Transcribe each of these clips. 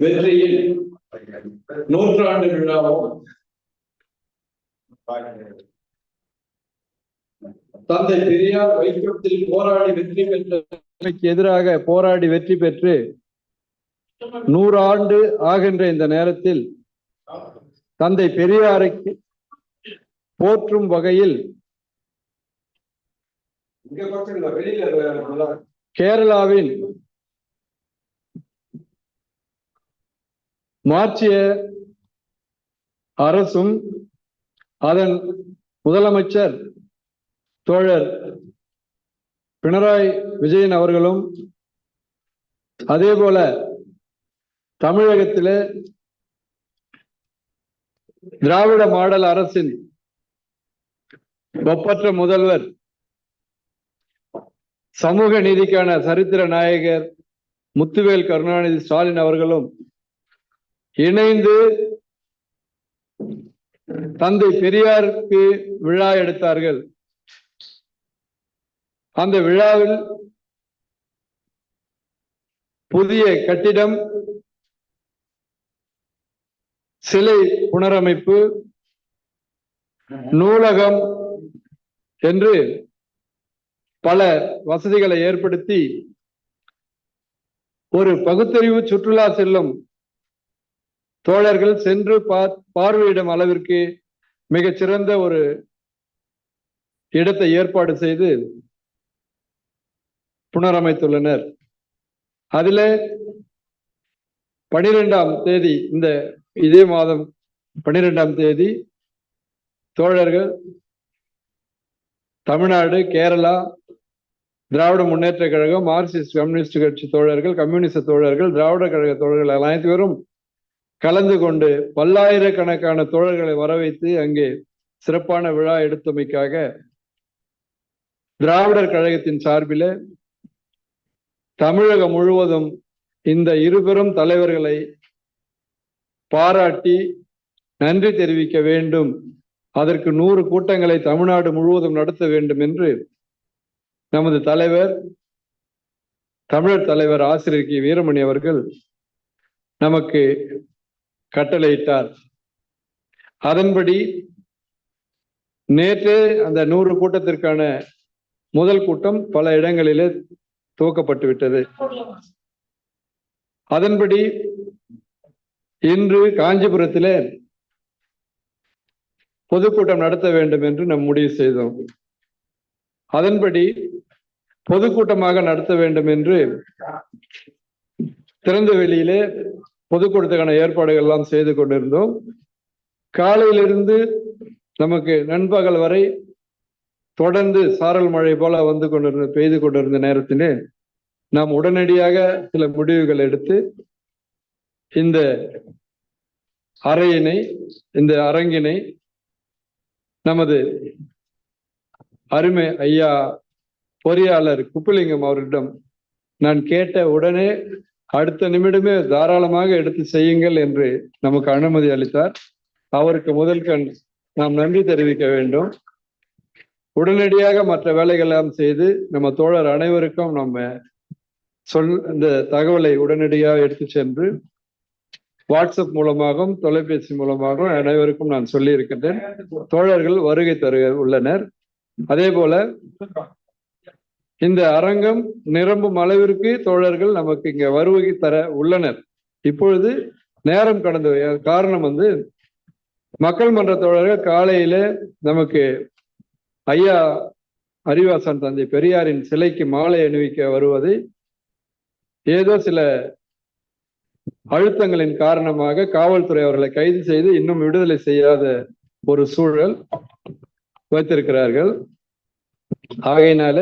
வெற்றியில் நூற்றாண்டு விழாவும் தந்தை பெரியார் வைக்கத்தில் போராடி வெற்றி பெற்ற எதிராக போராடி வெற்றி பெற்று நூறு ஆண்டு ஆகின்ற இந்த நேரத்தில் தந்தை பெரியாருக்கு போற்றும் வகையில் கேரளாவின் மார்க்சிய அரசும் அதன் முதலமைச்சர் தோழர் பினராயி விஜயன் அவர்களும் அதே போல தமிழகத்திலே திராவிட மாடல் அரசின் ஒப்பற்ற முதல்வர் சமூக நீதிக்கான சரித்திர நாயகர் முத்துவேல் கருணாநிதி ஸ்டாலின் அவர்களும் இணைந்து தந்தை பெரியாருக்கு விழா எடுத்தார்கள். அந்த விழாவில் புதிய கட்டிடம் சிலை புனரமைப்பு நூலகம் என்று பல வசதிகளை ஏற்படுத்தி ஒரு பகுத்தறிவு சுற்றுலா செல்லும் தோழர்கள் சென்று பார்வையிடும் அளவிற்கு மிகச்சிறந்த ஒரு இடத்தை ஏற்பாடு செய்து புனரமைத்துள்ளனர். அதில் பனிரெண்டாம் தேதி இந்த இதே மாதம் பனிரெண்டாம் தேதி தோழர்கள் தமிழ்நாடு கேரளா திராவிட முன்னேற்ற கழகம் மார்க்சிஸ்ட் கம்யூனிஸ்ட் கட்சி தோழர்கள் கம்யூனிஸ்ட் தோழர்கள் திராவிட கழக தோழர்கள் அனைத்து பேரும் கலந்து கொண்டு பல்லாயிரக்கணக்கான தோழர்களை வர வைத்து அங்கே சிறப்பான விழா எடுத்தமைக்காக திராவிடர் கழகத்தின் சார்பில் தமிழகம் முழுவதும் இந்த இருபெரும் தலைவர்களை பாராட்டி நன்றி தெரிவிக்க வேண்டும். அதற்கு நூறு கூட்டங்களை தமிழ்நாடு முழுவதும் நடத்த வேண்டும் என்று நமது தலைவர் தமிழர் தலைவர் ஆசிரியர் கி. வீரமணி அவர்கள் நமக்கு கட்டளையிட்டார். அதன்படி நேற்று அந்த நூறு கூட்டத்திற்கான முதல் கூட்டம் பல இடங்களிலே துவக்கப்பட்டு விட்டது. அதன்படி இன்று காஞ்சிபுரத்திலே பொதுக்கூட்டம் நடத்த வேண்டும் என்று நம் முடிவு செய்தோம். அதன்படி பொதுக்கூட்டமாக நடத்த வேண்டும் என்று திறந்த வெளியிலே பொதுக்கூட்டத்துக்கான ஏற்பாடுகள் எல்லாம் செய்து கொண்டிருந்தோம். காலையிலிருந்து நமக்கு நண்பகல் வரை தொடர்ந்து சாரல் மழை போல வந்து கொண்டிருந்த பெய்து கொண்டிருந்த நேரத்திலே நாம் உடனடியாக சில முடிவுகள் எடுத்து இந்த அறையினை இந்த அரங்கினை நமது அருமை ஐயா பொறியாளர் குப்புலிங்கம் அவரிடம் நான் கேட்ட உடனே அடுத்த நிமிடமே தாராளமாக எடுத்து செய்யுங்கள் என்று நமக்கு அனுமதி அளித்தார். அவருக்கு முதல் கண் நாம் நன்றி தெரிவிக்க வேண்டும். உடனடியாக மற்ற வேலைகள் எல்லாம் செய்து நம்ம தோழர் அனைவருக்கும் நம்ம சொல் இந்த தகவலை உடனடியாக எடுத்து சென்று வாட்ஸ்அப் மூலமாகவும் தொலைபேசி மூலமாகவும் அனைவருக்கும் நான் சொல்லி இருக்கின்றேன் தோழர்கள் வருகை தரு உள்ளனர். அதே போல இந்த அரங்கம் நிரம்பும் அளவிற்கு தோழர்கள் நமக்கு இங்க வருவகை தர உள்ளனர். இப்பொழுது நேரம் கடந்து காரணம் வந்து மக்கள் மன்ற தோழர்கள் காலையில நமக்கு ஐயா அறிவாசன் தந்தை பெரியாரின் சிலைக்கு மாலை அணிவிக்க வருவதை ஏதோ சில அழுத்தங்களின் காரணமாக காவல்துறை அவர்களை கைது செய்து இன்னும் விடுதலை செய்யாத ஒரு சூழல் வைத்திருக்கிறார்கள். ஆகையினால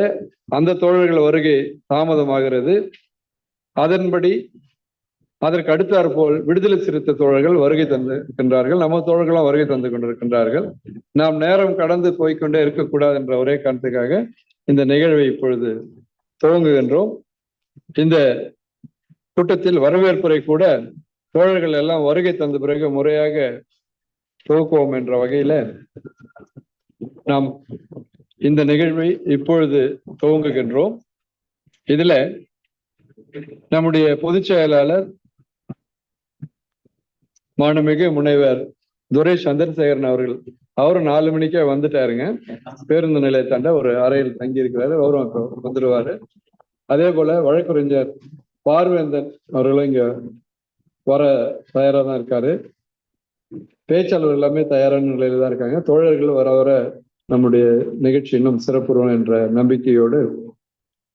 அந்த தோழர்கள் வருகை தாமதமாகிறது. அதன்படி அதற்கு அடுத்தாற் போல் விடுதலை சிறுத்தை தோழர்கள் வருகை தந்து இருக்கின்றார்கள் நம்ம தோழர்களும் வருகை தந்து கொண்டிருக்கின்றார்கள். நாம் நேரம் கடந்து போய்கொண்டே இருக்கக்கூடாது என்ற ஒரே காரணத்துக்காக இந்த நிகழ்வை இப்பொழுது துவங்குகின்றோம். இந்த கூட்டத்தில் வரவேற்புரை கூட தோழர்கள் எல்லாம் வருகை தந்த பிறகு முறையாக துவக்குவோம் என்ற வகையில நாம் இந்த நிகழ்வை இப்பொழுது துவங்குகின்றோம். இதுல நம்முடைய பொதுச் செயலாளர் மாண்புமிகு முனைவர் துரை சந்திரசேகரன் அவர்கள். அவரும் நாலு மணிக்கே வந்துட்டாருங்க. பேருந்து நிலையத்தாண்ட ஒரு அறையில் தங்கி இருக்கிறாரு அவரும் அப்போ வந்துடுவாரு அதே போல வழக்கறிஞர் பார்வேந்தன் அவர்களும் இங்க வர தயாரா தான் இருக்காரு. பேச்சாளர் எல்லாமே தயாரான நிலையில தான் இருக்காங்க. தோழர்கள் வர வர நம்முடைய நிகழ்ச்சி இன்னும் சிறப்புறோம் என்ற நம்பிக்கையோடு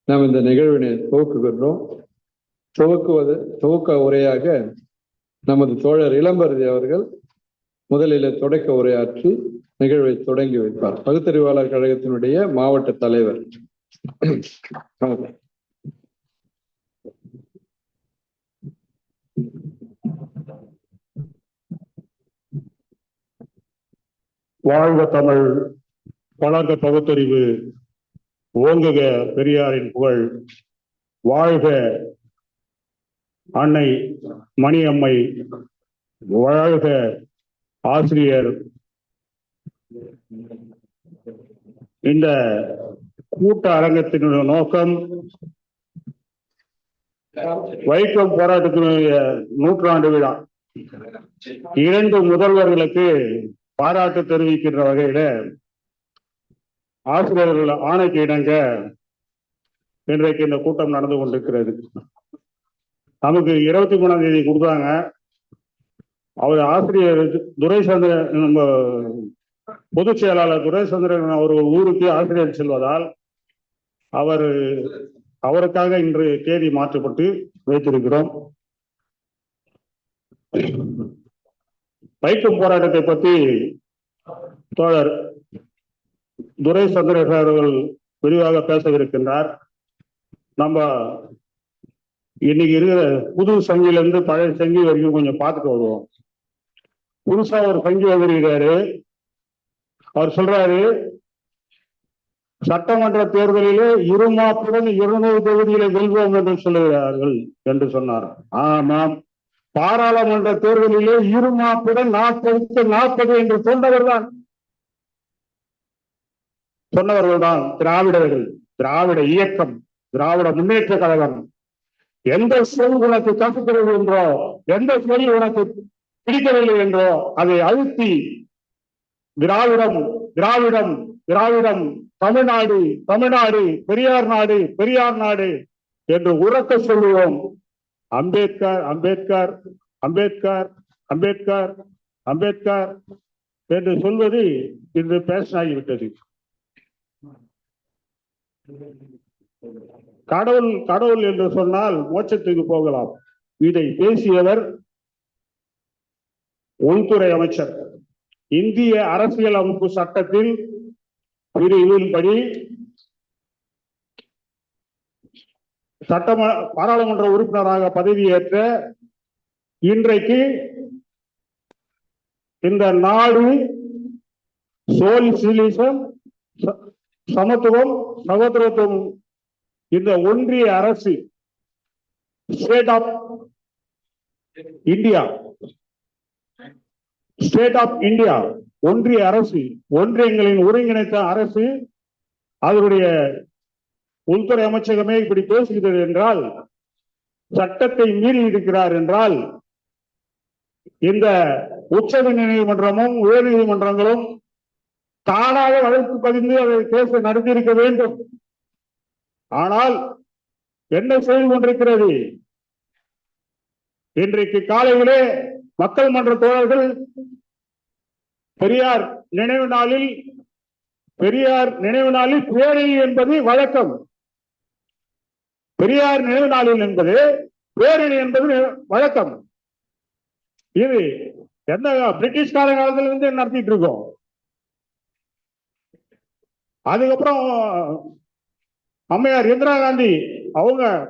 நாம் இந்த நிகழ்வினை துவக்குகின்றோம். துவக்குவது துவக்க உரையாக நமது தோழர் இளம்பருதி அவர்கள் முதலில் தொடக்க உரையாற்றி நிகழ்வை தொடங்கி வைப்பார். பகுத்தறிவாளர் கழகத்தினுடைய மாவட்ட தலைவர். வாழ்க தமிழ். வளர்க பகுத்தறிவு ஓங்குக பெரியாரின் புகழ் வாழ்க அன்னை மணியம்மை வாழ்க ஆசிரியர். இந்த கூட்ட அரங்கத்தினுடைய நோக்கம் வைக்கம் போராட்டத்தினுடைய நூற்றாண்டு விழா. இரண்டு முதல்வர்களுக்கு பாராட்டு தெரிவிக்கின்ற வகையில ஆசிரியர்கள் ஆணைக்கு இணங்க இன்றைக்கு இந்த கூட்டம் நடந்து கொண்டிருக்கிறது. நமக்கு இருபத்தி மூணாம் தேதி கொடுத்தாங்க. அவர் ஆசிரியர் துரைசந்திரன் நம்ம பொதுச் செயலாளர் துரைசந்திரன் அவர் ஊருக்கு ஆசிரியர் செல்வதால் அவர் அவருக்காக இன்று தேதி மாற்றப்பட்டு வைத்திருக்கிறோம். வைக்கும் போராட்டத்தை பற்றி தோழர் துரை சந்திரன் அவர்கள் விரிவாக பேசவிருக்கின்றார். நம்ம இன்னைக்கு இருக்கிற புது சங்கிலிருந்து பழைய சங்கி வரைக்கும் கொஞ்சம் பார்த்துட்டு வருவோம். புதுசா ஒரு சங்கி வந்திருக்கிறாரு. அவர் சொல்றாரு சட்டமன்ற தேர்தலிலே இருமாப்புடன் இருநூறு தொகுதிகளை வெல்வோம் என்று சொல்லுகிறார்கள் என்று சொன்னார். ஆமாம். பாராளுமன்ற தேர்தலிலே இருமாப்புடன் நாற்பதுக்கு நாற்பது என்று சொன்னவர் தான் சொன்னவர்கள்தான் திராவிடர்கள் திராவிட இயக்கம் திராவிட முன்னேற்ற கழகம். எந்த சொல் உனக்கு கற்றுக்கிறது என்றோ எந்த சொல் உனக்கு பிடிக்கவில்லை என்றோ அதை அழுத்தி திராவிடம் திராவிடம் திராவிடம் தமிழ்நாடு தமிழ்நாடு பெரியார் நாடு பெரியார் நாடு என்று உறக்க சொல்லுவோம். அம்பேத்கர் அம்பேத்கர் அம்பேத்கர் அம்பேத்கர் அம்பேத்கர் என்று சொல்வது இன்று பேசனாகிவிட்டது கடவுள் கடவுள் என்று சொன்னால் மோட்சத்துக்கு போகலாம். இதை பேசியவர் உள்துறை அமைச்சர். இந்திய அரசியல் அமைப்பு சட்டத்தில் பிரிவின்படி சட்டம பாராளுமன்ற உறுப்பினராக பதவியேற்ற இன்றைக்கு இந்த நாடு சோலிசிலிசம் சமத்துவம் சகோதரத்துவம் இந்த ஒன்றிய அரசு state of India state of India ஒன்றிய அரசு ஒன்றியங்களின் ஒருங்கிணைத்த அரசு அதனுடைய உள்துறை அமைச்சகமே இப்படி பேசுகிறது என்றால் சட்டத்தை மீறி இருக்கிறார் என்றால் இந்த உச்ச நீதிமன்றமும் உயர் நீதிமன்றங்களும் தானாக வழக்கு பதிந்து அதை கேச நடத்தியிருக்க வேண்டும். ஆனால் என்ன செய்து கொண்டிருக்கிறது? இன்றைக்கு காலையிலே மக்கள் மன்ற தோழர்கள் பெரியார் நினைவு நாளில் பெரியார் நினைவு நாளில் பேரணி என்பது வழக்கம். பெரியார் நினைவு நாளில் என்பது பேரணி என்பது வழக்கம். இது என்ன பிரிட்டிஷ்கார காலத்துல நடத்திட்டு இருக்கோம். அதுக்கப்புறம் அம்மையார் இந்திரா காந்தி அவங்க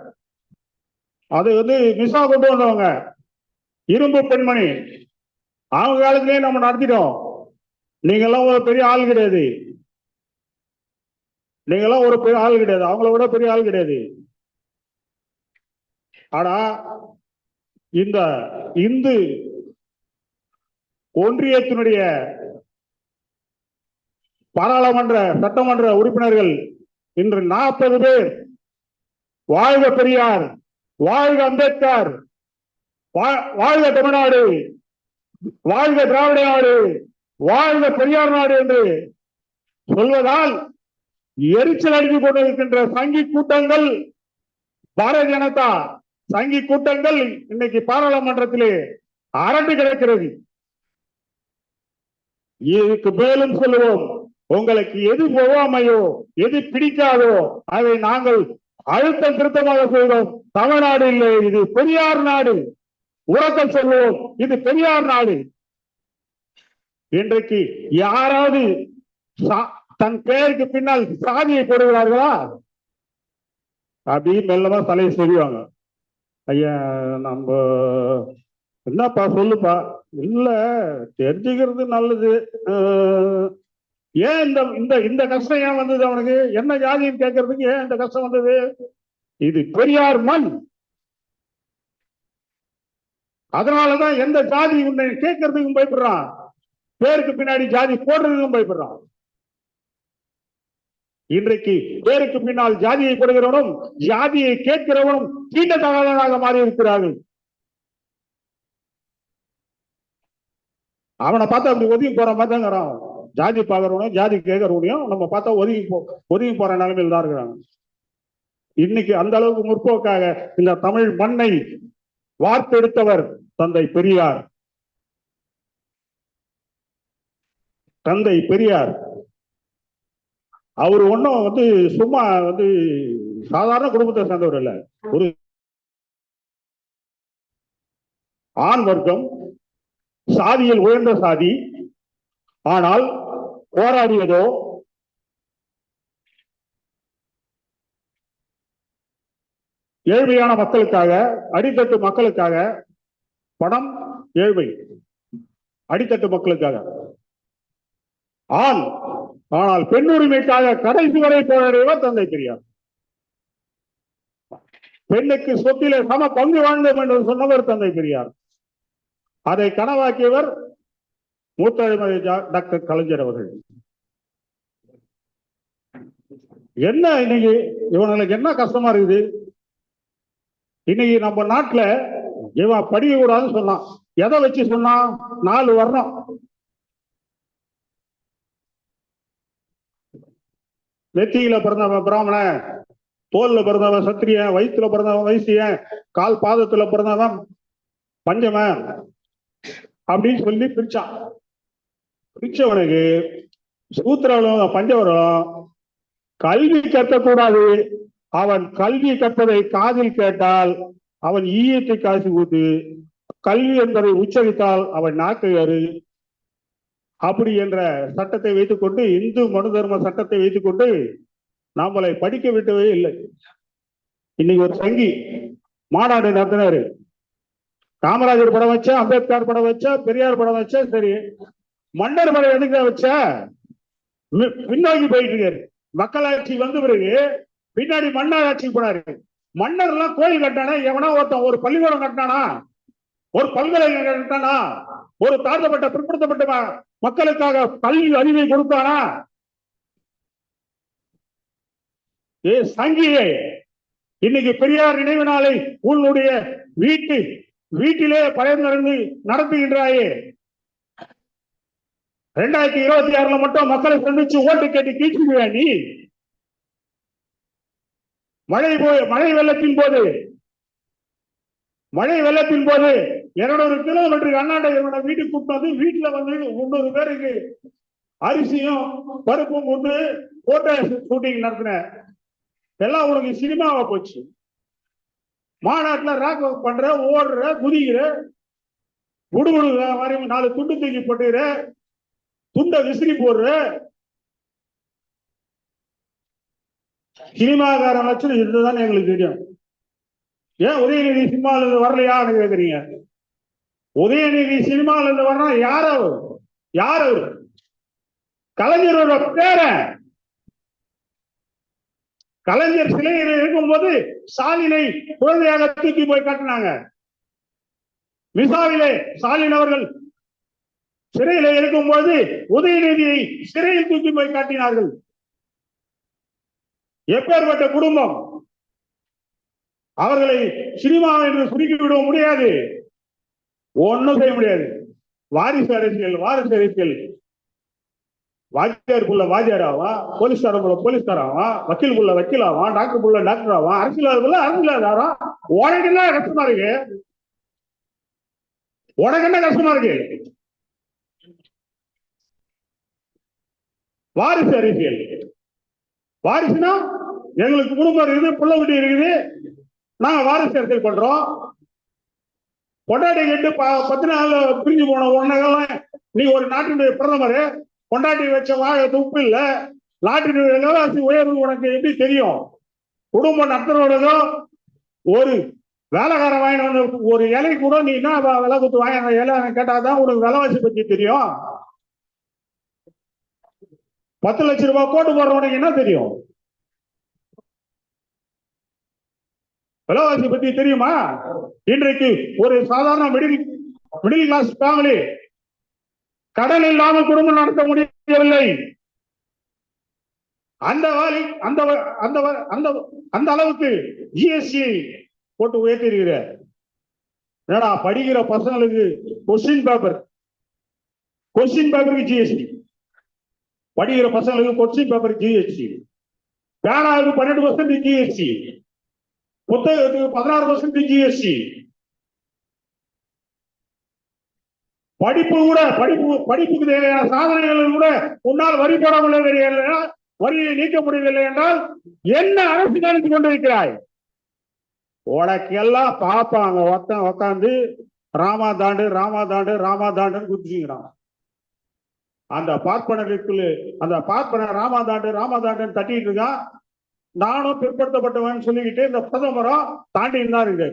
அது வந்து மிஸ்ஸா கொண்டு வந்தவங்க. இரும்பு பெண்மணி. அவங்க காலத்திலேயே நம்ம நடத்திட்டோம். நீங்க எல்லாம் ஒரு பெரிய ஆள் கிடையாது. நீங்க எல்லாம் ஒரு பெரிய ஆள் கிடையாது. அவங்கள விட பெரிய ஆள் கிடையாது. ஆனா இந்த இந்து ஒன்றியத்தினுடைய பாராளுமன்ற சட்டமன்ற உறுப்பினர்கள் இன்று நாற்பது பேர். வாழ்க பெரியார் வாழ்க அம்பேத்கர் வாழ்க தமிழ்நாடு வாழ்க திராவிட நாடு வாழ்க பெரியார் நாடு என்று சொல்வதால் எரிச்சல் அடித்துக் கொண்டிருக்கின்ற சங்கி கூட்டங்கள் பாரதிய ஜனதா சங்கி கூட்டங்கள் இன்னைக்கு பாராளுமன்றத்திலே அரண்டு கிடக்கிறது. இதுக்கு மேலும் சொல்லுவோம். உங்களுக்கு எது ஒவ்வாமையோ எது பிடிக்காதோ அதை நாங்கள் அழுத்தம் திருத்தமாக சொல்கிறோம் தமிழ்நாடு இல்லை இது பெரியார் நாடு. உறக்கம் சொல்லுவோம் இது பெரியார் நாடு. இன்றைக்கு யாராவது சா- தன் பெயருக்கு பின்னால் சாதியை போடுகிறார்களா? அப்படி மெல்லமா தலையை சொல்லுவாங்க ஐயா நம்ம என்னப்பா சொல்லுப்பா? இல்ல தெரிஞ்சுக்கிறது நல்லது. ஏன் இந்த இந்த இந்த கஷ்டம் ஏன் வந்தது அவனுக்கு? என்ன ஜாதின்னு கேட்கறதுக்கு ஏன் இந்த கஷ்டம் வந்தது? இது பெரியார் மண். அதனாலதான் எந்த ஜாதி உன்னை கேட்கறதுக்கும் பயப்படுறான். பேருக்கு பின்னாடி ஜாதி போடுறதுக்கும் பயப்படுறான். இன்றைக்கு பேருக்கு பின்னால் ஜாதியை கொடுக்கிறவனும் ஜாதியை கேட்கிறவனும் தீண்டத்தகாதவனாக மாறி இருக்கிறார்கள் அவனை பார்த்தா அப்படி ஒதுங்கி போற மாதிரி தான் ஜாதி பார்க்கறவனும் ஜாதி கேட்கறவனையும் நம்ம பார்த்தா ஒதுங்கி போ ஒதுங்கி போற நிலைமையில் தான் இருக்கிறாங்க. இன்னைக்கு அந்த அளவுக்கு முற்போக்காக இந்த தமிழ் மண்ணை வார்த்தெடுத்தவர் தந்தை பெரியார். தந்தை பெரியார். அவர் ஒன்றும் வந்து சும்மா வந்து சாதாரண குடும்பத்தை சேர்ந்தவர் இல்ல. ஒரு ஆண் வர்க்கம் சாதியில் உயர்ந்த சாதி. ஆனால் போராடியதோ ஏழ்மையான மக்களுக்காக அடித்தட்டு மக்களுக்காக பணம் ஏழ்மை அடித்தட்டு மக்களுக்காக. ஆண் ஆனால் பெண் உரிமைக்காக கடைசி வரை போராடியவர் தந்தை பெரியார். பெண்ணுக்கு சொத்திலே சம பங்கு வாங்க என்று சொன்னவர் தந்தை பெரியார். அதை கனவாக்கியவர் மூத்த அறிஞர் டாக்டர் கலைஞர் அவர்கள். என்ன இன்னைக்கு இவனுக்கு என்ன கஷ்டமா இருக்குது? இன்னைக்கு நம்ம நாட்டுல இவன் படிக்க கூடாதுன்னு சொன்னான். எதை வச்சு சொன்னான்? நாலு வர்ணம். நெத்தியில பிறந்தவன் பிராமணன் தோல்ல பிறந்தவன் சத்திரியன் வயிற்றுல பிறந்தவன் வைசியன் கால் பாதத்துல பிறந்தவன் பஞ்சமன் அப்படின்னு சொல்லி பிரிச்சான். பிரிச்சவனுக்கு சூத்திரவளும் பஞ்சவரும் கல்வி கற்கக்கூடாது. அவன் கல்வி கற்பதை காதில் கேட்டால் அவன் ஈயத்தை காசு ஊத்து கல்வி என்பதை உச்சரித்தால் அவன் நாக்கு அறு. அப்படி என்ற சட்டத்தை வைத்துக்கொண்டு இந்து மனு தர்ம சட்டத்தை வைத்துக்கொண்டு நாமளை படிக்க விட்டவே இல்லை. இன்னைக்கு ஒரு சங்கி மாநாடு நடத்தினாரு. காமராஜர் படம் வச்சா அம்பேத்கர் படம் வச்சா பெரியார் படம் வச்சா சரி. மன்னர் மலை எதுக்கு வச்சா? பின்னோக்கி போயிட்டு இருக்காரு. மக்களாட்சி வந்த பிறகு பின்னாடி மன்னர் ஆட்சி போனாரு. மன்னர் எல்லாம் கோயில் கட்டானா எவனா ஒருத்தன் ஒரு பள்ளிக்கூடம் கட்டினானா? ஒரு பல்கலைக்கழகம் கட்டினானா? ஒரு தாழ்த்தப்பட்ட பிற்படுத்தப்பட்ட மக்களுக்காக கல்வி அறிவை கொடுத்தானா? ஏ சங்கியே இன்னைக்கு பெரியார் நினைவு நாளை உன்னுடைய வீட்டு வீட்டிலே பயந்து நடத்துகின்றாயே. ரெண்டாயிரத்தி இருபத்தி ஆறுல மட்டும் மக்களை சந்திச்சு ஓட்டு கேட்டு கீழ்ச்சிடுவா நீ. மழை போய் மழை வெள்ளத்தின் போது மழை வெள்ளத்தின் போது இருநூறு கிலோமீட்டருக்கு அண்ணாண்ட என்னோட வீட்டுக்கு கூப்பிட்டு வந்து வீட்டுல வந்து முன்னூறு பேருக்கு அரிசியும் பருப்பும் கொண்டு போட்டோ ஷூட்டிங் நடத்தின எல்லாம் உனக்கு சினிமாவா போச்சு. மாநாட்டுல ராக் பண்ற ஓடுற குதிக்கிற குடுகுடு மாதிரி நாலு துண்டு தூக்கி போட்டுக்கிற துண்டை விசிறி போடுற சினிமாக்காரன் வச்சு இதுதான் எங்களுக்கு தெரியும். ஏன் உதயநிதி சினிமால இருந்து வரலையான்னு கேக்குறீங்க? உதயநிதி சினிமால இருந்து வரணும் யார் அவர்? யார் அவர்? கலைஞரோட பேரன். கலைஞர் சிலையில் இருக்கும்போது ஸ்டாலினை குழந்தையாக தூக்கி போய் காட்டினாங்க. விசாவிலே ஸ்டாலின் அவர்கள் சிறையில இருக்கும்போது உதயநிதியை சிறையில் தூக்கி போய் காட்டினார்கள். எப்பேற்பட்ட குடும்பம்? அவர்களை சினிமா என்று சுருக்கி விட முடியாது. ஒன்னும் செய்ய முடியாது. வாரிசு அரசியல் வாரிசு அரசியல். வாத்தியார் புள்ள வாத்தியார் ஆவான் போலீஸ்காரன் புள்ள போலீஸ்கார் ஆவான் வக்கீல் புள்ள வக்கீல் ஆவான் டாக்டர் புள்ள டாக்டர் ஆவான் அரசியல் புள்ள அரசியல் உனக்கு என்ன கஷ்டமா இருக்கு? உனக்கு என்ன கஷ்டமா இருக்கு? வாரிசு அரசியல் வாரிசுனா எங்களுக்கு குடும்பம் இருக்குது புள்ள குட்டி இருக்குது. நாங்க வாரிசு அரசியல் பண்றோம். கொண்டாட்டி கேட்டு பத்து நாள் பிரிஞ்சு போன உடனே நீ ஒரு நாட்டினுடைய பிரதமர் பொண்டாட்டி வச்ச வாழ துப்பு இல்லை. நாட்டினுடைய விலைவாசி உயர்வு உனக்கு எப்படி தெரியும்? குடும்பம் நடத்துறவர்களும் ஒரு வேலைக்காரன் வாங்கிட்டு ஒரு இலை கூட நீ என்ன விலை கொடுத்து வாங்கி அந்த இலை கேட்டாதான் உனக்கு விலைவாசி பற்றி தெரியும். பத்து லட்ச ரூபாய் கோட்டு போடுறவனுக்கு என்ன தெரியும்? விலைவாசி பத்தி தெரியுமா? இன்றைக்கு ஒரு சாதாரண மிடில் மிடில் கிளாஸ் ஃபேமிலி கடன் இல்லாமல் குடும்பம் நடத்த முடியவில்லை. அந்த வேலை அந்த அந்த வ- அந்த அந்த அளவுக்கு ஜிஎஸ்டி போட்டு உயர்த்திருக்கிற. என்னடா படிக்கிற பசங்களுக்கு கொஸ்டின் பேப்பர் கொஸ்டின் பேப்பருக்கு ஜிஎஸ்டி படிக்கிற பசங்களுக்கு கொஸ்டின் பேப்பர் ஜிஎஸ்டி பேனாவுக்கு பன்னெண்டு பர்சன்ட் ஜிஎஸ்டி புத்தகத்துக்கு பதினாறு பர்சன்ட் ஜிஎஸ்டி படிப்பு கூட படிப்பு படிப்புக்கு தேவையான சாதனைகள் கூட உன்னால் வரி போட முடியவில்லை வரியை நீக்க முடியவில்லை என்றால் என்ன அரசு நினைத்து கொண்டிருக்கிறாய்? உனக்கு எல்லாம் பார்ப்பாங்க ஒருத்தன் உட்காந்து ராமா தாண்டு ராமா தாண்டு ராமா தாண்டுன்னு குதிச்சுக்கிறான். அந்த பார்ப்பனர்களுக்குள்ள அந்த பார்ப்பன ராமா தாண்டு ராமா தாண்டுன்னு தட்டிட்டு இருக்கான். நானும் பிற்படுத்தப்பட்டவன் சொல்லிக்கிட்டு இந்த பிரதமரும் தாண்டி தான் இருக்கு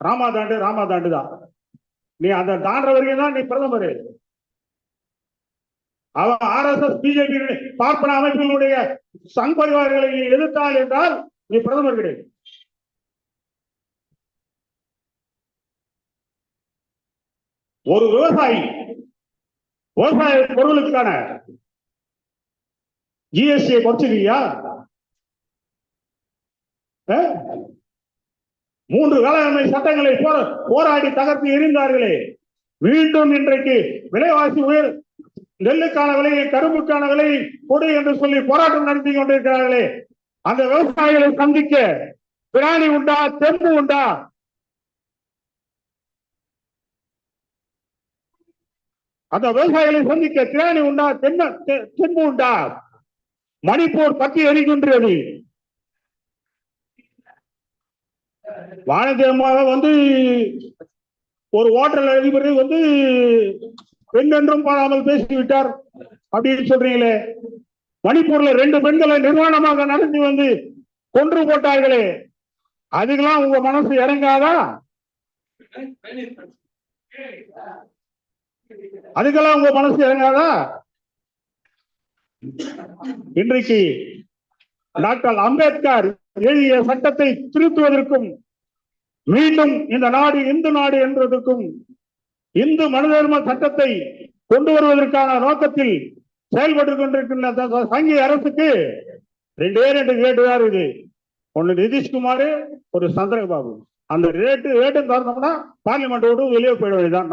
ராமா தாண்டு ராமா தான் நீ அந்த தாண்டுற வரைக்கும் தான் நீ பிரதமர். அவன் ஆர் எஸ் எஸ் பிஜேபி பார்ப்பன அமைப்புகளுடைய சங்பரிவார்களை நீ எதிர்த்தால் என்றால் நீ பிரதமர் கிடையாது. ஒரு விவசாயி விவசாய பொருளுக்கான ஜிஎஸ்டியை குறைச்சிருக்கியா? மூன்று வேளாண்மை சட்டங்களை போராடி தகர்த்து எரிந்தார்களே. மீண்டும் இன்றைக்கு விலைவாசி உயர் நெல்லுக்கான விலையை கரும்புக்கான விலையை கொடு என்று சொல்லி போராட்டம் நடத்தி கொண்டிருக்கிறார்களே. அந்த விவசாயிகளை சந்திக்க பிராணி உண்டா தெம்பு உண்டா? அந்த விவசாயிகளை சந்திக்க திராணி உண்டா தென்ன தெ- தெம்பு உண்டா? மணிப்பூர் பத்தி எரிக்கின்றது வானதேமாக வந்து ஒரு ஓட்டல் அதிபரை வந்து பெண் என்றும் பாராமல் பேசிவிட்டார் அப்படின்னு சொல்றீங்களே. மணிப்பூர்ல ரெண்டு பெண்களை நிர்வாணமாக நடத்தி வந்து கொன்று போட்டார்களே. அதுக்கெல்லாம் உங்க மனசு இறங்காதா? அதுக்கெல்லாம் உங்க மனசு இறங்காதா? இன்றைக்கு டாக்டர் அம்பேத்கர் எழுதிய சட்டத்தை திருத்துவதற்கும் மீண்டும் இந்த நாடு இந்து நாடு என்றதற்கும் இந்து மனிதர்ம சட்டத்தை கொண்டு வருவதற்கான நோக்கத்தில் செயல்பட்டு கொண்டிருக்கின்ற த- சங்கி அரசுக்கு ரெண்டே ரெண்டு கேட்டு தான் இருக்குது. ஒன்னு நிதிஷ்குமார் ஒரு சந்திரபாபு. அந்த ரேட்டு ரேட்டு தரணும்னா பார்லிமெண்ட் விட்டு வெளியே போயிட வேண்டியதான்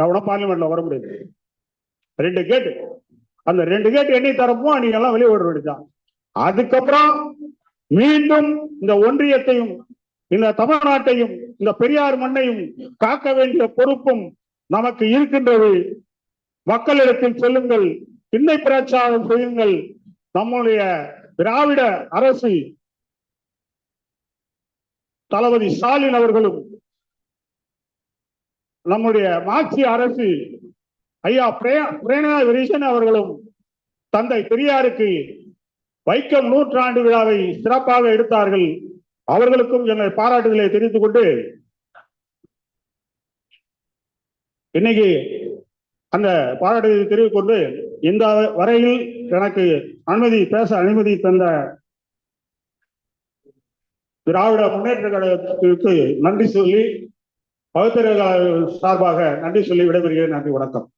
எவனும் பார்லிமெண்ட்ல வர முடியாது. ரெண்டு கேட்டு அந்த ரெண்டு கேட்டு எண்ணி தரப்போ நீங்க எல்லாம் வெளியே விட வேண்டியதான் அதுக்கப்புறம் மீண்டும் இந்த ஒன்றியத்தையும் இந்த தமிழ்நாட்டையும் இந்த பெரியார் மண்ணையும் காக்க வேண்டிய பொறுப்பும் நமக்கு இருக்கின்றது. மக்களிடத்தில் செல்லுங்கள் திண்ணை பிரச்சாரம் செய்யுங்கள். நம்முடைய திராவிட அரசு தளபதி ஸ்டாலின் அவர்களும் நம்முடைய மாட்சி அரசு ஐயா பிரே- பிரேரணா விரீசன் அவர்களும் தந்தை பெரியாருக்கு வைக்கம் நூற்றாண்டு விழாவை சிறப்பாக எடுத்தார்கள். அவர்களுக்கும் எங்கள் பாராட்டுதலை தெரிவித்துக் கொண்டு இன்னைக்கு அந்த பாராட்டுதலை தெரிவித்துக் கொண்டு இந்த வரையில் எனக்கு அனுமதி பேச அனுமதி தந்த திராவிட முன்னேற்ற கழகத்திற்கு நன்றி சொல்லி பகுத்தறிவு சார்பாக நன்றி சொல்லி விடைபெறுகிறேன். நன்றி வணக்கம்.